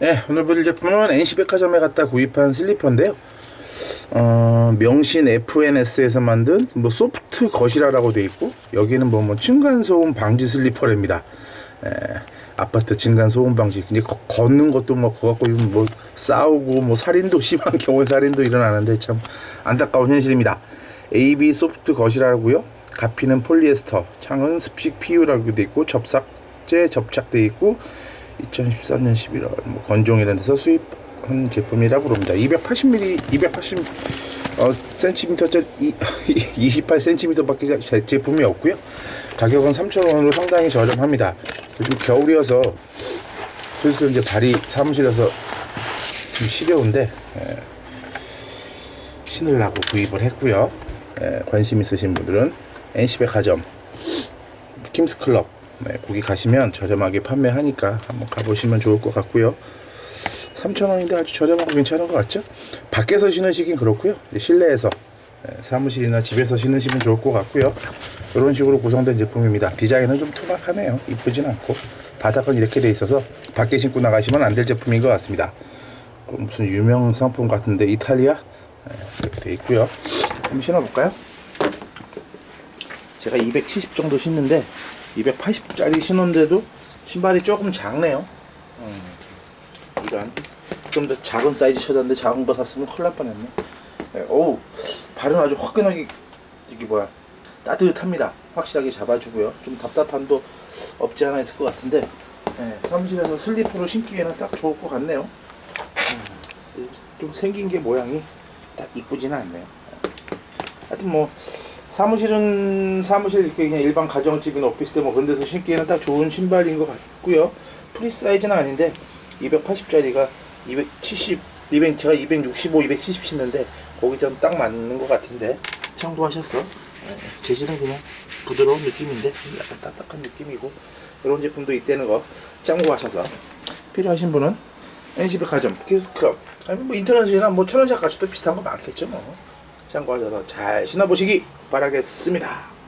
네, 오늘 보실 제품은 NC백화점에 갔다 구입한 슬리퍼인데요. 어, 명신 FNS에서 만든 뭐 소프트 거시라라고 돼 있고 여기는 뭐, 뭐 층간 소음 방지 슬리퍼랍니다. 에, 아파트 층간 소음 방지. 근데 거- 걷는 것도 뭐 그거 갖고 뭐 싸우고 뭐 살인도 심한 경우에 살인도 일어나는데 참 안타까운 현실입니다. AB 소프트 거시라고요. 가피는 폴리에스터, 창은 습식 PU라고 돼 있고 접착제 접착돼 있고 2013년 11월 뭐 건종이라는 데서 수입한 제품이라고 그럽니다. 280mm, 280 어, 센티미터짜리 28cm밖에 제, 제품이 없고요. 가격은 3,000원으로 상당히 저렴합니다. 요즘 겨울이어서 슬슬 이제 발이 사무실에서 좀 시려운데 에, 신으려고 구입을 했고요. 에, 관심 있으신 분들은 NC백화점 킴스클럽 네, 거기 가시면 저렴하게 판매하니까 한번 가보시면 좋을 것 같고요. 3,000원인데 아주 저렴하고 괜찮은 것 같죠? 밖에서 신으시긴 그렇고요. 실내에서 네, 사무실이나 집에서 신으시면 좋을 것 같고요. 이런 식으로 구성된 제품입니다. 디자인은 좀 투박하네요. 이쁘진 않고 바닥은 이렇게 돼 있어서 밖에 신고 나가시면 안 될 제품인 것 같습니다. 그 무슨 유명 상품 같은데 이탈리아 네, 이렇게 돼 있고요. 한번 신어볼까요? 제가 270 정도 신는데 280짜리 신었는데도 신발이 조금 작네요. 음, 이런 좀 더 작은 사이즈 찾았는데 작은 거 샀으면 큰일 날 뻔했네. 네, 어우 발은 아주 화끈하게 이게 뭐야 따뜻합니다. 확실하게 잡아주고요. 좀 답답함도 없지 않아 있을 것 같은데 네, 사무실에서 슬리퍼로 신기에는 딱 좋을 것 같네요. 음, 좀 생긴 게 모양이 딱 이쁘지는 않네요. 하여튼 뭐 사무실은 사무실 이렇게 그냥 일반 가정집이나 오피스텔 뭐 그런 데서 신기에는 딱 좋은 신발인 것 같고요. 프리 사이즈는 아닌데 280짜리가 270, 200 제가 265, 270 신는데 거기 좀 딱 맞는 것 같은데 참고하셨어? 네, 재질은 그냥 부드러운 느낌인데 약간 딱딱한 느낌이고 이런 제품도 있다는 거 참고하셔서 필요하신 분은 NC백화점 키스클럽 아니면 뭐 인터넷이나 뭐 천원샷 가셔도 비슷한 거 많겠죠 뭐 참고하셔서 잘 신어보시기 바라겠습니다.